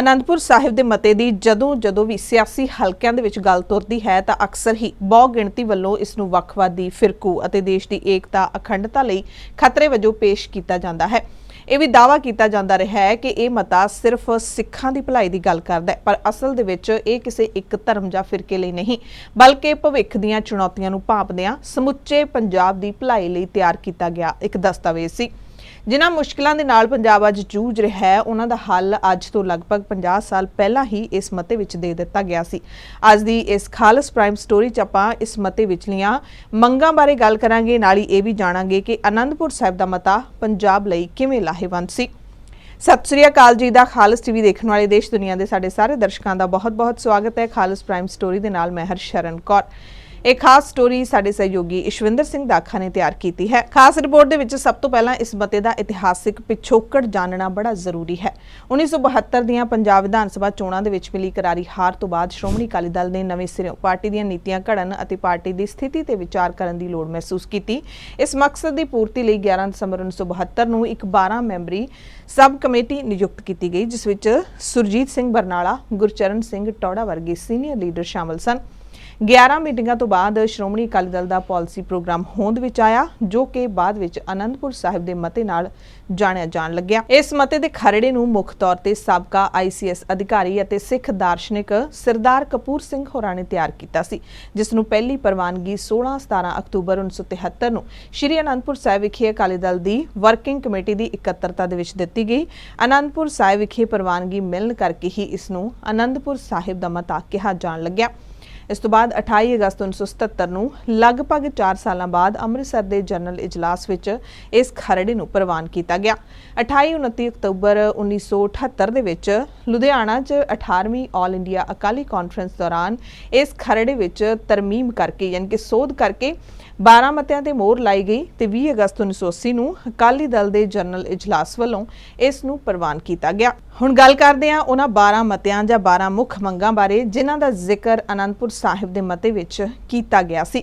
ਅਨੰਦਪੁਰ ਸਾਹਿਬ ਦੇ ਮਤੇ ਦੀ ਜਦੋਂ ਜਦੋਂ ਵੀ ਸਿਆਸੀ ਹਲਕਿਆਂ ਦੇ ਵਿੱਚ ਗੱਲ ਤੁਰਦੀ ਹੈ ਤਾਂ ਅਕਸਰ ਹੀ ਬਹੁ ਗਿਣਤੀ ਵੱਲੋਂ ਇਸ ਨੂੰ ਵੱਖਵਾਦੀ, ਫਿਰਕੂ ਅਤੇ ਦੇਸ਼ ਦੀ ਏਕਤਾ, ਅਖੰਡਤਾ ਲਈ ਖਤਰੇ ਵਜੋਂ ਪੇਸ਼ ਕੀਤਾ ਜਾਂਦਾ ਹੈ। ਇਹ ਵੀ ਦਾਵਾ ਕੀਤਾ ਜਾਂਦਾ ਰਿਹਾ ਹੈ ਕਿ ਇਹ ਮਤਾ ਸਿਰਫ ਸਿੱਖਾਂ ਦੀ ਭਲਾਈ ਦੀ ਗੱਲ ਕਰਦਾ ਹੈ, ਪਰ ਅਸਲ ਦੇ ਵਿੱਚ ਇਹ ਕਿਸੇ ਇੱਕ ਧਰਮ ਜਾਂ ਫਿਰਕੇ ਲਈ ਨਹੀਂ, ਬਲਕਿ ਭਵਿੱਖ ਦੀਆਂ ਚੁਣੌਤੀਆਂ ਨੂੰ ਭਾਂਪਦਿਆਂ ਸਮੁੱਚੇ ਪੰਜਾਬ ਦੀ ਭਲਾਈ ਲਈ ਤਿਆਰ ਕੀਤਾ ਗਿਆ ਇੱਕ ਦਸਤਾਵੇਜ਼ ਸੀ। ਜਿਨ੍ਹਾਂ ਮੁਸ਼ਕਲਾਂ ਦੇ ਨਾਲ ਪੰਜਾਬ ਅੱਜ ਜੂਝ ਰਿਹਾ ਹੈ, ਉਹਨਾਂ ਦਾ ਹੱਲ ਅੱਜ ਤੋਂ ਲਗਭਗ 50 ਸਾਲ ਪਹਿਲਾਂ ਹੀ ਇਸ ਮਤੇ ਵਿੱਚ ਦੇ ਦਿੱਤਾ ਗਿਆ ਸੀ। ਅੱਜ ਦੀ ਇਸ ਖਾਲਸ ਪ੍ਰਾਈਮ ਸਟੋਰੀ 'ਚ ਆਪਾਂ ਇਸ ਮਤੇ ਵਿਚਲੀਆਂ ਮੰਗਾਂ ਬਾਰੇ ਗੱਲ ਕਰਾਂਗੇ। ਨਾਲ ਹੀ ਇਹ ਵੀ ਜਾਣਾਂਗੇ ਕਿ ਅਨੰਦਪੁਰ ਸਾਹਿਬ ਦਾ ਮਤਾ ਪੰਜਾਬ ਲਈ ਕਿਵੇਂ ਲਾਹੇਵੰਦ ਸੀ। ਸਤਿ ਸ੍ਰੀ ਅਕਾਲ ਜੀ ਦਾ ਖਾਲਸ ਟੀਵੀ ਦੇਖਣ ਵਾਲੇ ਦੇਸ਼ ਦੁਨੀਆ ਦੇ ਸਾਡੇ ਸਾਰੇ ਦਰਸ਼ਕਾਂ ਦਾ ਬਹੁਤ-ਬਹੁਤ ਸਵਾਗਤ ਹੈ ਖਾਲਸ ਪ੍ਰਾਈਮ ਸਟੋਰੀ ਦੇ ਨਾਲ ਮੈਂ ਹਰਸ਼ਰਨ ਕੌਰ। ਇਹ ਖਾਸ ਸਟੋਰੀ ਸਾਡੇ ਸਹਿਯੋਗੀ ਇਸ਼ਵਿੰਦਰ ਸਿੰਘ ਦਾਖਾ ਨੇ ਤਿਆਰ ਕੀਤੀ ਹੈ। ਖਾਸ ਰਿਪੋਰਟ ਦੇ ਵਿੱਚ ਸਭ ਤੋਂ ਪਹਿਲਾਂ ਇਸ ਮਤੇ ਦਾ ਇਤਿਹਾਸਿਕ ਪਿਛੋਕੜ ਜਾਣਨਾ ਬੜਾ ਜ਼ਰੂਰੀ ਹੈ। 1972 ਦੀਆਂ ਪੰਜਾਬ ਵਿਧਾਨ ਸਭਾ ਚੋਣਾਂ ਦੇ ਵਿੱਚ ਮਿਲੀ ਕਰਾਰੀ ਹਾਰ ਤੋਂ ਬਾਅਦ ਸ਼੍ਰੋਮਣੀ ਅਕਾਲੀ ਦਲ ਨੇ ਨਵੇਂ ਸਿਰੋਂ ਪਾਰਟੀ ਦੀਆਂ ਨੀਤੀਆਂ ਘੜਨ ਅਤੇ ਪਾਰਟੀ ਦੀ ਸਥਿਤੀ ਤੇ ਵਿਚਾਰ ਕਰਨ ਦੀ ਲੋੜ ਮਹਿਸੂਸ ਕੀਤੀ। ਇਸ ਮਕਸਦ ਦੀ ਪੂਰਤੀ ਲਈ 11 ਦਸੰਬਰ 1972 ਨੂੰ ਇੱਕ 12 ਮੈਂਬਰੀ ਸਬ ਕਮੇਟੀ ਨਿਯੁਕਤ ਕੀਤੀ ਗਈ, ਜਿਸ ਵਿੱਚ ਸੁਰਜੀਤ ਸਿੰਘ ਬਰਨਾਲਾ, ਗੁਰਚਰਨ ਸਿੰਘ ਟੌੜਾ ਵਰਗੇ ਸੀਨੀਅਰ ਲੀਡਰ ਸ਼ਾਮਲ ਸਨ। 11 ਮੀਟਿੰਗਾਂ ਤੋਂ ਬਾਅਦ ਸ਼੍ਰੋਮਣੀ ਅਕਾਲੀ ਦਲ ਦਾ ਪਾਲਿਸੀ ਪ੍ਰੋਗਰਾਮ ਹੋਂਦ ਵਿੱਚ ਆਇਆ, ਜੋ ਕਿ ਬਾਅਦ ਵਿੱਚ ਅਨੰਦਪੁਰ ਸਾਹਿਬ ਦੇ ਮਤੇ ਨਾਲ ਜਾਣਿਆ ਜਾਣ ਲੱਗਿਆ। ਇਸ ਮਤੇ ਦੇ ਖਰੜੇ ਨੂੰ ਮੁੱਖ ਤੌਰ ਤੇ ਸਾਬਕਾ ਆਈਸੀਐਸ ਅਧਿਕਾਰੀ ਅਤੇ ਸਿੱਖ ਦਾਰਸ਼ਨਿਕ ਸਰਦਾਰ ਕਪੂਰ ਸਿੰਘ ਹੋਰਾਂ ਨੇ ਤਿਆਰ ਕੀਤਾ ਸੀ, ਜਿਸ ਨੂੰ ਪਹਿਲੀ ਪ੍ਰਵਾਨਗੀ 16-17 ਅਕਤੂਬਰ 1973 ਨੂੰ ਸ਼੍ਰੀ ਅਨੰਦਪੁਰ ਸਾਹਿਬ ਵਿਖੇ ਅਕਾਲੀ ਦਲ ਦੀ ਵਰਕਿੰਗ ਕਮੇਟੀ ਦੀ ਇਕੱਤਰਤਾ ਦੇ ਵਿੱਚ ਦਿੱਤੀ ਗਈ। ਅਨੰਦਪੁਰ ਸਾਹਿਬ ਵਿਖੇ ਪ੍ਰਵਾਨਗੀ ਮਿਲਣ ਕਰਕੇ ਹੀ ਇਸ ਨੂੰ ਅਨੰਦਪੁਰ ਸਾਹਿਬ ਦਾ ਮਤਾ ਕਿਹਾ ਜਾਣ ਲੱਗਿਆ। ਇਸ ਤੋਂ ਬਾਅਦ 28 ਅਗਸਤ 1977 ਨੂੰ ਲਗਭਗ 4 ਸਾਲਾਂ ਬਾਅਦ ਅੰਮ੍ਰਿਤਸਰ ਦੇ ਜਨਰਲ ਇਜਲਾਸ ਵਿੱਚ ਇਸ ਖਰੜੇ ਨੂੰ ਪ੍ਰਵਾਨ ਕੀਤਾ ਗਿਆ। 28 29 ਅਕਤੂਬਰ 1978 ਦੇ ਵਿੱਚ ਲੁਧਿਆਣਾ 'ਚ 18ਵੀਂ ਆਲ ਇੰਡੀਆ ਅਕਾਲੀ ਕਾਨਫਰੰਸ ਦੌਰਾਨ ਇਸ ਖਰੜੇ ਵਿੱਚ ਤਰਮੀਮ ਕਰਕੇ ਯਾਨੀ ਕਿ ਸੋਧ ਕਰਕੇ 12 ਮਤਿਆਂ ਤੇ ਮੋਹਰ ਲਾਈ ਗਈ ਤੇ 20 ਅਗਸਤ 1980 ਨੂੰ ਅਕਾਲੀ ਦਲ ਦੇ ਜਨਰਲ ਇਜਲਾਸ ਵੱਲੋਂ ਇਸ ਨੂੰ ਪ੍ਰਵਾਨ ਕੀਤਾ ਗਿਆ। ਹੁਣ ਗੱਲ ਕਰਦੇ ਹਾਂ ਉਹਨਾਂ 12 ਮਤਿਆਂ ਜਾਂ 12 ਮੁੱਖ ਮੰਗਾਂ ਬਾਰੇ, ਜਿਨ੍ਹਾਂ ਦਾ ਜ਼ਿਕਰ ਅਨੰਦਪੁਰ ਸਾਹਿਬ ਦੇ ਮਤੇ ਵਿੱਚ ਕੀਤਾ ਗਿਆ ਸੀ।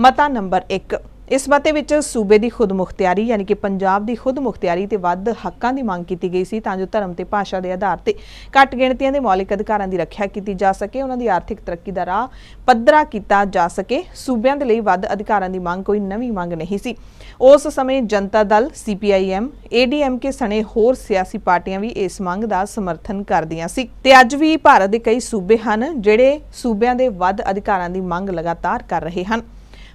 ਮਤਾ ਨੰਬਰ 1 ਇਸ ਮਤੇ ਵਿੱਚ ਸੂਬੇ ਦੀ ਖੁਦਮੁਖਤਿਆਰੀ ਯਾਨੀ ਕਿ ਪੰਜਾਬ ਦੀ ਖੁਦਮੁਖਤਿਆਰੀ ਤੇ ਵੱਧ ਹੱਕਾਂ ਦੀ ਮੰਗ ਕੀਤੀ ਗਈ ਸੀ, ਤਾਂ ਜੋ ਧਰਮ ਤੇ ਭਾਸ਼ਾ ਦੇ ਆਧਾਰ ਤੇ ਘੱਟ ਗਿਣਤੀਆਂ ਦੇ ਮੌਲਿਕ ਅਧਿਕਾਰਾਂ ਦੀ ਰੱਖਿਆ ਕੀਤੀ ਜਾ ਸਕੇ, ਉਹਨਾਂ ਦੀ ਆਰਥਿਕ ਤਰੱਕੀ ਦਾ ਰਾਹ ਪੱਧਰਾ ਕੀਤਾ ਜਾ ਸਕੇ। ਸੂਬਿਆਂ ਦੇ ਲਈ ਵੱਧ ਅਧਿਕਾਰਾਂ ਦੀ ਮੰਗ ਕੋਈ ਨਵੀਂ ਮੰਗ ਨਹੀਂ ਸੀ। ਉਸ ਸਮੇਂ ਜਨਤਾ ਦਲ ਸੀਪੀਆਈਐਮ ਏਡੀਐਮਕੇ ਸਣੇ ਹੋਰ ਸਿਆਸੀ ਪਾਰਟੀਆਂ ਵੀ ਇਸ ਮੰਗ ਦਾ ਸਮਰਥਨ ਕਰਦੀਆਂ ਸੀ। ਤੇ ਅੱਜ ਵੀ ਭਾਰਤ ਦੇ ਕਈ ਸੂਬੇ ਹਨ, ਜਿਹੜੇ ਸੂਬਿਆਂ ਦੇ ਵੱਧ ਅਧਿਕਾਰਾਂ ਦੀ ਮੰਗ ਲਗਾਤਾਰ ਕਰ ਰਹੇ ਹਨ।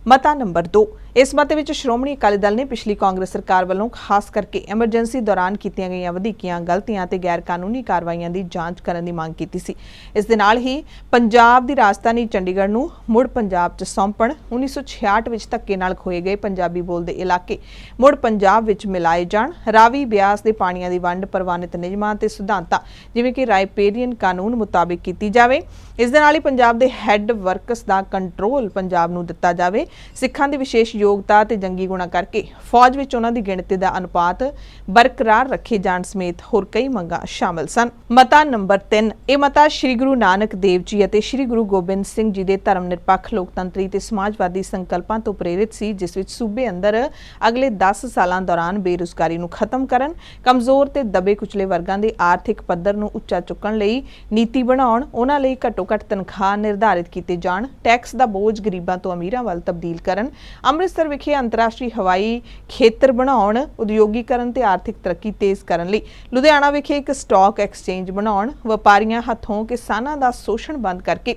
ਮਤਾ ਨੰਬਰ 2 ਇਸ ਮਤੇ ਵਿੱਚ ਸ਼੍ਰੋਮਣੀ ਅਕਾਲੀ ਦਲ ਨੇ ਪਿਛਲੀ ਕਾਂਗਰਸ ਸਰਕਾਰ ਵੱਲੋਂ ਖਾਸ ਕਰਕੇ ਐਮਰਜੈਂਸੀ ਦੌਰਾਨ ਕੀਤੀਆਂ ਗਈਆਂ ਵਧੇਕੀਆਂ ਗਲਤੀਆਂ ਤੇ ਗੈਰ ਕਾਨੂੰਨੀ ਕਾਰਵਾਈਆਂ ਦੀ ਜਾਂਚ ਕਰਨ ਦੀ ਮੰਗ ਕੀਤੀ ਸੀ। ਇਸ ਦੇ ਨਾਲ ਹੀ ਪੰਜਾਬ ਦੀ ਰਾਜਧਾਨੀ ਚੰਡੀਗੜ੍ਹ ਨੂੰ ਮੁੜ ਪੰਜਾਬ 'ਚ ਸੌਂਪਣ 1966 ਵਿੱਚ ਧੱਕੇ ਨਾਲ ਖੋਏ ਗਏ ਪੰਜਾਬੀ ਬੋਲਦੇ ਇਲਾਕੇ। ਮੁੜ ਪੰਜਾਬ ਵਿੱਚ ਮਿਲਾਏ ਜਾਣ, ਰਾਵੀ ਬਿਆਸ ਦੇ ਪਾਣੀਆਂ ਦੀ ਵੰਡ ਪ੍ਰਵਾਨਿਤ ਨਿਯਮਾਂ ਤੇ ਸਿਧਾਂਤਾਂ, ਜਿਵੇਂ ਕਿ ਰਾਇਪੇਰੀਅਨ ਕਾਨੂੰਨ ਮੁਤਾਬਿਕ ਕੀਤੀ ਜਾਵੇ। ਇਸ ਦੇ ਨਾਲ ਹੀ ਪੰਜਾਬ ਦੇ ਹੈੱਡ ਵਰਕਸ ਦਾ ਕੰਟਰੋਲ ਪੰਜਾਬ ਨੂੰ ਦਿੱਤਾ ਜਾਵੇ। ਸਿੱਖਾਂ ਦੇ ਵਿਸ਼ੇਸ਼ ਯੋਗਤਾ ਤੇ ਜੰਗੀ ਗੁਣਾ ਕਰਕੇ ਫੌਜ ਵਿੱਚ ਉਹਨਾਂ ਦੀ ਗਿਣਤੀ ਦਾ ਅਨੁਪਾਤ ਬਰਕਰਾਰ ਰੱਖੇ ਜਾਣ ਸਮੇਤ ਹੋਰ ਕਈ ਮੰਗਾਂ ਸ਼ਾਮਲ ਸਨ। ਮਤਾ ਨੰਬਰ 3 ਇਹ ਮਤਾ ਸ੍ਰੀ ਗੁਰੂ ਨਾਨਕ ਦੇਵ ਜੀ ਅਤੇ ਸ੍ਰੀ ਗੁਰੂ ਗੋਬਿੰਦ ਸਿੰਘ ਜੀ ਦੇ ਧਰਮ ਨਿਰਪੱਖ ਲੋਕਤੰਤਰੀ ਤੇ ਸਮਾਜਵਾਦੀ ਸੰਕਲਪਾਂ ਤੋਂ ਪ੍ਰੇਰਿਤ ਸੀ, ਜਿਸ ਵਿੱਚ ਸੂਬੇ ਅੰਦਰ ਅਗਲੇ 10 ਸਾਲਾਂ ਦੌਰਾਨ ਬੇਰੁਜ਼ਗਾਰੀ ਨੂੰ ਖਤਮ ਕਰਨ, ਕਮਜ਼ੋਰ ਤੇ ਦਬੇ ਕੁਚਲੇ ਵਰਗਾਂ ਦੇ ਆਰਥਿਕ ਪੱਧਰ ਨੂੰ ਉੱਚਾ ਚੁੱਕਣ ਲਈ ਨੀਤੀ ਬਣਾਉਣ, ਉਹਨਾਂ ਲਈ ਘੱਟੋ ਘੱਟ ਤਨਖਾਹ ਨਿਰਧਾਰਿਤ ਕੀਤੇ ਜਾਣ, ਟੈਕਸ ਦਾ ਬੋਝ ਗਰੀਬਾਂ ਤੋਂ ਅਮੀਰਾਂ ਵੱਲ ਤਬਦੀਲ ਕਰਨ ਅੰਮ੍ਰਿਤਸਰ ਵਿਖੇ ਅੰਤਰਰਾਸ਼ਟਰੀ ਹਵਾਈ ਖੇਤਰ ਬਣਾਉਣ, ਉਦਯੋਗੀਕਰਨ ਤੇ ਆਰਥਿਕ ਤਰੱਕੀ ਤੇਜ਼ ਕਰਨ ਲਈ ਲੁਧਿਆਣਾ ਵਿਖੇ ਇੱਕ ਸਟਾਕ ਐਕਸਚੇਂਜ ਬਣਾਉਣ, ਵਪਾਰੀਆਂ ਹੱਥੋਂ ਕਿਸਾਨਾਂ ਦਾ ਸ਼ੋਸ਼ਣ ਬੰਦ ਕਰਕੇ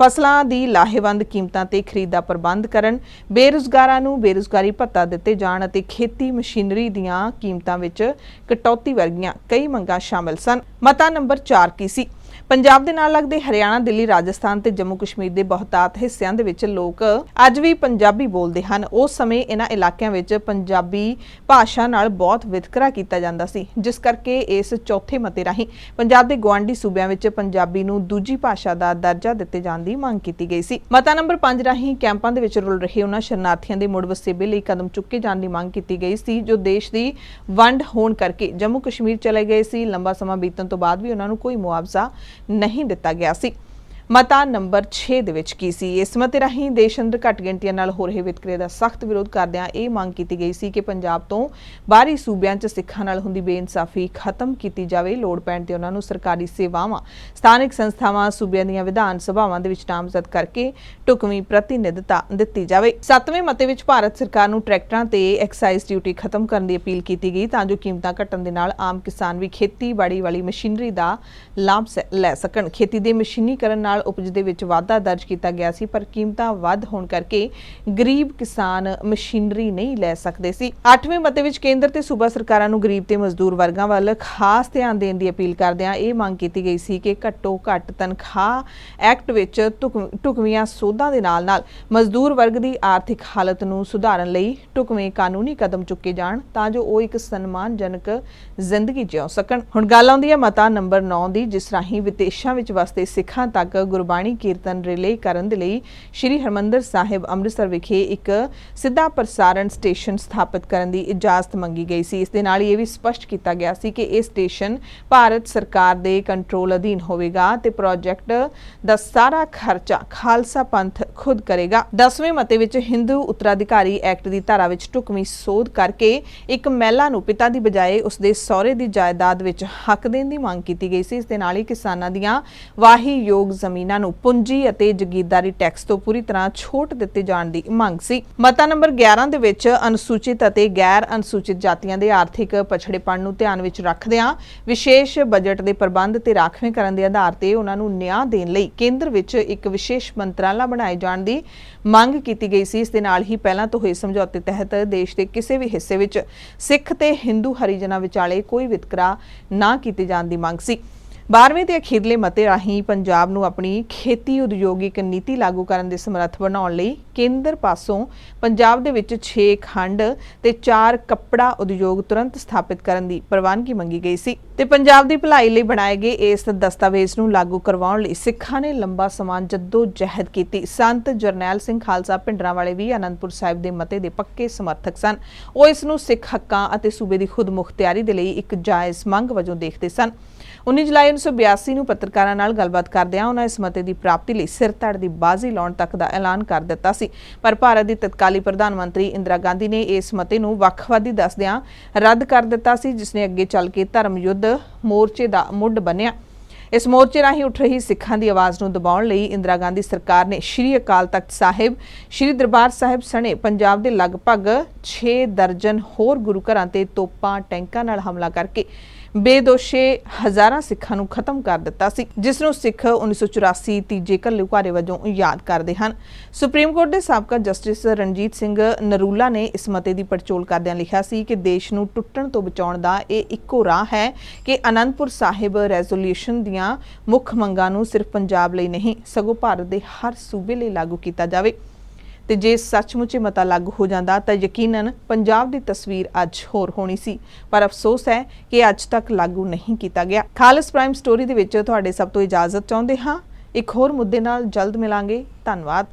ਫਸਲਾਂ ਦੀ ਲਾਹੇਵੰਦ ਕੀਮਤਾਂ ਤੇ ਖਰੀਦ ਦਾ ਪ੍ਰਬੰਧ ਕਰਨ, ਬੇਰੁਜ਼ਗਾਰਾਂ ਨੂੰ ਬੇਰੁਜ਼ਗਾਰੀ ਭੱਤਾ ਦਿੱਤੇ ਜਾਣ ਅਤੇ ਖੇਤੀ ਮਸ਼ੀਨਰੀ ਦੀਆਂ ਕੀਮਤਾਂ ਵਿੱਚ ਕਟੌਤੀ ਵਰਗੀਆਂ ਕਈ ਮੰਗਾਂ ਸ਼ਾਮਲ ਸਨ। ਮਤਾ ਨੰਬਰ 4 ਕੀ ਸੀ? ਪੰਜਾਬ ਦੇ ਨਾਲ ਲੱਗਦੇ ਹਰਿਆਣਾ, ਦਿੱਲੀ, ਰਾਜਸਥਾਨ ਤੇ ਜੰਮੂ ਕਸ਼ਮੀਰ ਦੇ ਬਹੁਤਾਤ ਹਿੱਸਿਆਂ ਦੇ ਵਿੱਚ ਲੋਕ ਅੱਜ ਵੀ ਪੰਜਾਬੀ ਬੋਲਦੇ ਹਨ। ਉਸ ਸਮੇਂ ਇਹਨਾਂ ਇਲਾਕਿਆਂ ਵਿੱਚ ਪੰਜਾਬੀ ਭਾਸ਼ਾ ਨਾਲ ਬਹੁਤ ਵਿਤਕਰਾ ਕੀਤਾ ਜਾਂਦਾ ਸੀ, ਜਿਸ ਕਰਕੇ ਇਸ ਚੌਥੇ ਮਤੇ ਰਾਹੀਂ ਪੰਜਾਬ ਦੇ ਗਵਾਂਢੀ ਸੂਬਿਆਂ ਵਿੱਚ ਪੰਜਾਬੀ ਨੂੰ ਦੂਜੀ ਭਾਸ਼ਾ ਦਾ ਦਰਜਾ ਦਿੱਤੇ ਜਾਣ ਦੀ ਮੰਗ ਕੀਤੀ ਗਈ ਸੀ। ਮਤਾ ਨੰਬਰ 5 ਰਾਹੀਂ ਕੈਂਪਾਂ ਦੇ ਵਿੱਚ ਰੁਲ ਰਹੇ ਉਹਨਾਂ ਸ਼ਰਨਾਰਥੀਆਂ ਦੇ ਮੁੜ ਵਸੇਬੇ ਲਈ ਕਦਮ ਚੁੱਕੇ ਜਾਣ ਦੀ ਮੰਗ ਕੀਤੀ ਗਈ ਸੀ, ਜੋ ਦੇਸ਼ ਦੀ ਵੰਡ ਹੋਣ ਕਰਕੇ ਜੰਮੂ ਕਸ਼ਮੀਰ ਚਲੇ ਗਏ ਸੀ। ਲੰਬਾ ਸਮਾਂ ਬੀਤਣ ਤੋਂ ਬਾਅਦ ਵੀ ਉਹਨਾਂ ਨੂੰ ਕੋਈ ਮੁਆਵਜ਼ਾ ਨਹੀਂ ਦਿੱਤਾ ਗਿਆ ਸੀ। ਮਤਾ ਨੰਬਰ 6 ਦੇ ਵਿੱਚ ਕੀ ਸੀ? ਇਸ ਮਤੇ ਰਾਹੀਂ ਦੇਸ਼ ਅੰਦਰ ਘੱਟ ਗਿਣਤੀਆਂ ਨਾਲ ਹੋ ਰਹੇ ਵਿਤਕਰੇ ਦਾ ਸਖਤ ਵਿਰੋਧ ਕਰਦਿਆਂ ਇਹ ਮੰਗ ਕੀਤੀ ਗਈ ਸੀ ਕਿ ਪੰਜਾਬ ਤੋਂ ਬਾਹਰੀ ਸੂਬਿਆਂ 'ਚ ਸਿੱਖਾਂ ਨਾਲ ਹੁੰਦੀ ਬੇਇਨਸਾਫੀ ਖਤਮ ਕੀਤੀ ਜਾਵੇ। ਲੋੜ ਪੈਣ ਤੇ ਉਹਨਾਂ ਨੂੰ ਸਰਕਾਰੀ ਸੇਵਾਵਾਂ, ਸਥਾਨਕ ਸੰਸਥਾਵਾਂ, ਸੂਬਿਆਂ ਦੀਆਂ ਵਿਧਾਨ ਸਭਾਵਾਂ ਦੇ ਵਿੱਚ ਨਾਮਜ਼ਦ ਕਰਕੇ ਢੁਕਵੀਂ ਪ੍ਰਤੀਨਿਧਤਾ ਦਿੱਤੀ ਜਾਵੇ। ਸੱਤਵੇਂ ਮਤੇ ਵਿੱਚ ਭਾਰਤ ਸਰਕਾਰ ਨੂੰ ਟਰੈਕਟਰਾਂ ਤੇ ਐਕਸਾਈਜ਼ ਡਿਊਟੀ ਖਤਮ ਕਰਨ ਦੀ ਅਪੀਲ ਕੀਤੀ ਗਈ ਤਾਂ ਜੋ ਕੀਮਤਾਂ ਘਟਣ ਦੇ ਨਾਲ ਆਮ ਕਿਸਾਨ ਵੀ ਖੇਤੀਬਾੜੀ ਵਾਲੀ ਮਸ਼ੀਨਰੀ ਦਾ ਲਾਭ ਸ- ਲੈ ਸਕਣ। ਖੇਤੀ ਦੇ ਮਸ਼ੀਨੀਕਰਨ ਨਾਲ ਉਪਜ ਦੇ ਵਿੱਚ ਵਾਧਾ ਦਰਜ ਕੀਤਾ ਗਿਆ ਸੀ, ਪਰ ਕੀਮਤਾਂ ਵੱਧ ਹੋਣ ਕਰਕੇ ਗਰੀਬ ਕਿਸਾਨ ਮਸ਼ੀਨਰੀ ਨਹੀਂ ਲੈ ਸਕਦੇ ਸੀ। 8ਵੇਂ ਮਤੇ ਵਿੱਚ ਕੇਂਦਰ ਤੇ ਸੂਬਾ ਸਰਕਾਰਾਂ ਨੂੰ ਗਰੀਬ ਤੇ ਮਜ਼ਦੂਰ ਵਰਗਾਂ ਵੱਲ ਖਾਸ ਧਿਆਨ ਦੇਣ ਦੀ ਅਪੀਲ ਕਰਦਿਆਂ ਇਹ ਮੰਗ ਕੀਤੀ ਗਈ ਸੀ ਕਿ ਘੱਟੋ ਘੱਟ ਤਨਖਾਹ ਐਕਟ ਵਿੱਚ ਢੁਕ- ਸੋਧਾਂ ਦੇ ਨਾਲ-ਨਾਲ ਮਜ਼ਦੂਰ ਵਰਗ ਦੀ ਆਰਥਿਕ ਹਾਲਤ ਨੂੰ ਸੁਧਾਰਨ ਲਈ ਢੁਕਵੇਂ ਕਾਨੂੰਨੀ ਕਦਮ ਚੁੱਕੇ ਜਾਣ, ਤਾਂ ਜੋ ਉਹ ਇੱਕ ਸਨਮਾਨਜਨਕ ਜ਼ਿੰਦਗੀ ਜਿਉ ਸਕਣ। ਹੁਣ ਗੱਲ ਆਉਂਦੀ ਹੈ ਮਤਾ ਨੰਬਰ 9 ਦੀ, ਜਿਸ ਰਾਹੀਂ ਵਿਦੇਸ਼ਾਂ ਵਿੱਚ ਵਸਦੇ ਸਿੱਖਾਂ ਤੱਕ ਗੁਰਬਾਣੀ ਕੀਰਤਨ ਰਿਲੇ ਕਰਨ ਦੇ ਲਈ ਸ੍ਰੀ ਹਰਮੰਦਰ ਸਾਹਿਬ ਅੰਮ੍ਰਿਤਸਰ ਵਿਖੇ ਇੱਕ ਸਿੱਧਾ ਪ੍ਰਸਾਰਣ ਸਟੇਸ਼ਨ ਸਥਾਪਿਤ ਕਰਨ ਦੀ ਇਜਾਜ਼ਤ ਮੰਗੀ ਗਈ ਸੀ। ਇਸ ਦੇ ਨਾਲ ਇਹ ਵੀ ਸਪਸ਼ਟ ਕੀਤਾ ਗਿਆ ਸੀ ਕਿ ਇਹ ਸਟੇਸ਼ਨ ਭਾਰਤ ਸਰਕਾਰ ਦੇ ਕੰਟਰੋਲ ਅਧੀਨ ਹੋਵੇਗਾ ਤੇ ਪ੍ਰੋਜੈਕਟ ਦਾ ਸਾਰਾ ਖਰਚਾ ਖਾਲਸਾ ਪੰਥ ਖੁਦ ਕਰੇਗਾ। 10ਵੇਂ ਮਤੇ ਵਿੱਚ ਹਿੰਦੂ ਉਤਰਾਧਿਕਾਰੀ ਐਕਟ ਦੀ ਧਾਰਾ ਵਿੱਚ ਢੁਕਵੀਂ ਸੋਧ ਕਰਕੇ ਇੱਕ ਮਹਿਲਾ ਨੂੰ ਪਿਤਾ ਦੀ ਬਜਾਏ ਉਸਦੇ ਸਹੁਰੇ ਦੀ ਜਾਇਦਾਦ ਵਿੱਚ ਹੱਕ ਦੇਣ ਦੀ ਮੰਗ ਕੀਤੀ ਗਈ ਸੀ। ਇਸ ਦੇ ਨਾਲ ਹੀ ਕਿਸਾਨਾਂ ਦੀਆਂ ਵਾਹੀਯੋਗ ਜ਼ਮੀਨਾਂ ਨੂੰ ਪੂੰਜੀ ਅਤੇ ਜ਼ਗੀਰਦਾਰੀ ਟੈਕਸ ਤੋਂ ਪੂਰੀ ਤਰ੍ਹਾਂ ਛੋਟ ਦਿੱਤੇ ਜਾਣ ਦੀ ਮੰਗ ਸੀ। ਮਤਾ ਨੰਬਰ 11 ਦੇ ਵਿੱਚ ਅਨੁਸੂਚਿਤ ਅਤੇ ਗੈਰ ਅਨੁਸੂਚਿਤ ਜਾਤੀਆਂ ਦੇ ਆਰਥਿਕ ਪਛੜੇਪਣ ਨੂੰ ਧਿਆਨ ਵਿੱਚ ਰੱਖਦਿਆਂ ਵਿਸ਼ੇਸ਼ ਬਜਟ ਦੇ ਪ੍ਰਬੰਧ ਤੇ ਰਾਖਵੇਂ ਦੇ ਆਧਾਰ ਤੇ ਉਹਨਾਂ ਨੂੰ ਨਿਆਂ ਦੇਣ ਲਈ ਕੇਂਦਰ ਵਿੱਚ ਇੱਕ ਵਿਸ਼ੇਸ਼ ਮੰਤਰਾਲਾ ਬਣਾਏ ਜਾਣ ਦੀ ਮੰਗ ਕੀਤੀ ਗਈ ਸੀ। ਇਸ ਦੇ ਨਾਲ ਹੀ ਪਹਿਲਾਂ ਤੋਂ ਹੋਏ ਸਮਝੌਤੇ ਤਹਿਤ ਦੇਸ਼ ਦੇ ਕਿਸੇ ਵੀ ਹਿੱਸੇ ਵਿੱਚ ਸਿੱਖ ਤੇ ਹਿੰਦੂ ਹਰੀਜਨਾਂ ਵਿਚਾਲੇ ਕੋਈ ਵਿਤਕਰਾ ਨਾ ਕੀਤੇ ਜਾਣ ਦੀ ਮੰਗ ਸੀ। 12ਵੇਂ ਤੇ ਅਖੀਰਲੇ ਮਤੇ ਰਾਹੀਂ ਪੰਜਾਬ ਨੂੰ ਆਪਣੀ ਖੇਤੀ ਉਦਯੋਗਿਕ ਨੀਤੀ ਲਾਗੂ ਕਰਨ ਦੇ ਸਮਰੱਥ ਬਣਾਉਣ ਲਈ ਕੇਂਦਰ ਪਾਸੋਂ ਪੰਜਾਬ ਦੇ ਵਿੱਚ 6 ਖੰਡ ਤੇ 4 ਕੱਪੜਾ ਉਦਯੋਗ ਤੁਰੰਤ ਸਥਾਪਿਤ ਕਰਨ ਦੀ ਪ੍ਰਵਾਨਗੀ ਮੰਗੀ ਗਈ ਸੀ। ਤੇ ਪੰਜਾਬ ਦੀ ਭਲਾਈ ਲਈ ਬਣਾਏ ਗਏ ਇਸ ਦਸਤਾਵੇਜ਼ ਨੂੰ ਲਾਗੂ ਕਰਵਾਉਣ ਲਈ ਸਿੱਖਾਂ ਨੇ ਲੰਬਾ ਸਮਾਂ ਜੱਦੋ ਜਹਿਦ ਕੀਤੀ। ਸੰਤ ਜਰਨੈਲ ਸਿੰਘ ਖਾਲਸਾ ਪਿੰਡਰਾਂ ਵਾਲੇ ਵੀ ਅਨੰਦਪੁਰ ਸਾਹਿਬ ਦੇ ਮਤੇ ਦੇ ਪੱਕੇ ਸਮਰਥਕ ਸਨ। ਉਹ ਇਸ ਨੂੰ ਸਿੱਖ ਹੱਕਾਂ ਅਤੇ ਸੂਬੇ ਦੀ ਖੁਦਮੁਖਤਿਆਰੀ ਦੇ ਲਈ ਇੱਕ ਜਾਇਜ਼ ਮੰਗ ਵਜੋਂ ਦੇਖਦੇ ਸਨ। 19 ਜੁਲਾਈ 1982 ਨੂੰ ਪੱਤਰਕਾਰਾਂ ਨਾਲ ਗੱਲਬਾਤ ਕਰਦਿਆਂ ਉਹਨਾਂ ਇਸ ਮਤੇ ਦੀ ਪ੍ਰਾਪਤੀ ਲਈ ਸਿਰ ਧੜ ਦੀ ਬਾਜ਼ੀ ਲਾਉਣ ਤੱਕ ਦਾ ਐਲਾਨ ਕਰ ਦਿੱਤਾ ਸੀ। ਪਰ ਭਾਰਤ ਦੀ ਤਤਕਾਲੀ ਪ੍ਰਧਾਨ ਮੰਤਰੀ ਇੰਦਰਾ ਗਾਂਧੀ ਨੇ ਇਸ ਮਤੇ ਨੂੰ ਵੱਖਵਾਦੀ ਦੱਸਦਿਆਂ ਰੱਦ ਕਰ ਦਿੱਤਾ ਸੀ, ਜਿਸ ਨੇ ਅੱਗੇ ਚੱਲ ਕੇ ਧਰਮ ਯੁੱਧ ਮੋਰਚੇ ਦਾ ਮੁੱਢ ਬੰਨਿਆ। ਇਸ ਮੋਰਚੇ ਰਾਹੀਂ ਉੱਠ ਰਹੀ ਸਿੱਖਾਂ ਦੀ ਆਵਾਜ਼ ਨੂੰ ਦਬਾਉਣ ਲਈ ਇੰਦਰਾ ਗਾਂਧੀ ਸਰਕਾਰ ਨੇ ਸ਼੍ਰੀ ਅਕਾਲ ਤਖਤ ਸਾਹਿਬ, ਸ਼੍ਰੀ ਦਰਬਾਰ ਸਾਹਿਬ ਸਣੇ ਪੰਜਾਬ ਦੇ ਲਗਭਗ 6 ਦਰਜਨ ਹੋਰ ਗੁਰੂ ਘਰਾਂ ਤੇ ਤੋਪਾਂ, ਟੈਂਕਾਂ ਨਾਲ ਹਮਲਾ ਕਰਕੇ ਬੇਦੋਸ਼ੇ ਹਜ਼ਾਰਾਂ ਸਿੱਖਾਂ ਨੂੰ ਖਤਮ ਕਰ ਦਿੱਤਾ ਸੀ, ਜਿਸ ਨੂੰ ਸਿੱਖ 1984 ਤੀਜੇ ਘੱਲੂਘਾਰੇ ਵਜੋਂ ਯਾਦ ਕਰਦੇ ਹਨ। ਸੁਪਰੀਮ ਕੋਰਟ ਦੇ ਸਾਬਕਾ ਜਸਟਿਸ ਰਣਜੀਤ ਸਿੰਘ ਨਰੂਲਾ ਨੇ ਇਸ ਮਤੇ ਦੀ ਪੜਚੋਲ ਕਰਦਿਆਂ ਲਿਖਿਆ ਸੀ ਕਿ ਦੇਸ਼ ਨੂੰ ਟੁੱਟਣ ਤੋਂ ਬਚਾਉਣ ਦਾ ਇਹ ਇੱਕੋ ਰਾਹ ਹੈ ਕਿ ਅਨੰਦਪੁਰ ਸਾਹਿਬ ਰੈਜ਼ੋਲੂਸ਼ਨ ਦੀਆਂ ਮੁੱਖ ਮੰਗਾਂ ਨੂੰ ਸਿਰਫ ਪੰਜਾਬ ਲਈ ਨਹੀਂ, ਸਗੋਂ ਭਾਰਤ ਦੇ ਹਰ ਸੂਬੇ ਲਈ ਲਾਗੂ ਕੀਤਾ ਜਾਵੇ। ਤੇ ਜੇ ਸੱਚਮੁੱਚ ਮਤਾ ਲਾਗੂ ਹੋ ਜਾਂਦਾ ਤਾਂ ਯਕੀਨਨ ਪੰਜਾਬ ਦੀ ਤਸਵੀਰ ਅੱਜ ਹੋਰ ਹੋਣੀ ਸੀ। ਪਰ ਅਫਸੋਸ ਹੈ ਕਿ ਅੱਜ ਤੱਕ ਲਾਗੂ ਨਹੀਂ ਕੀਤਾ ਗਿਆ। ਖਾਲਸ ਪ੍ਰਾਈਮ ਸਟੋਰੀ ਦੇ ਵਿੱਚ ਤੁਹਾਡੇ ਸਭ ਤੋਂ ਇਜਾਜ਼ਤ ਚਾਹੁੰਦੇ ਹਾਂ। ਇੱਕ ਹੋਰ ਮੁੱਦੇ ਨਾਲ ਜਲਦ ਮਿਲਾਂਗੇ। ਧੰਨਵਾਦ।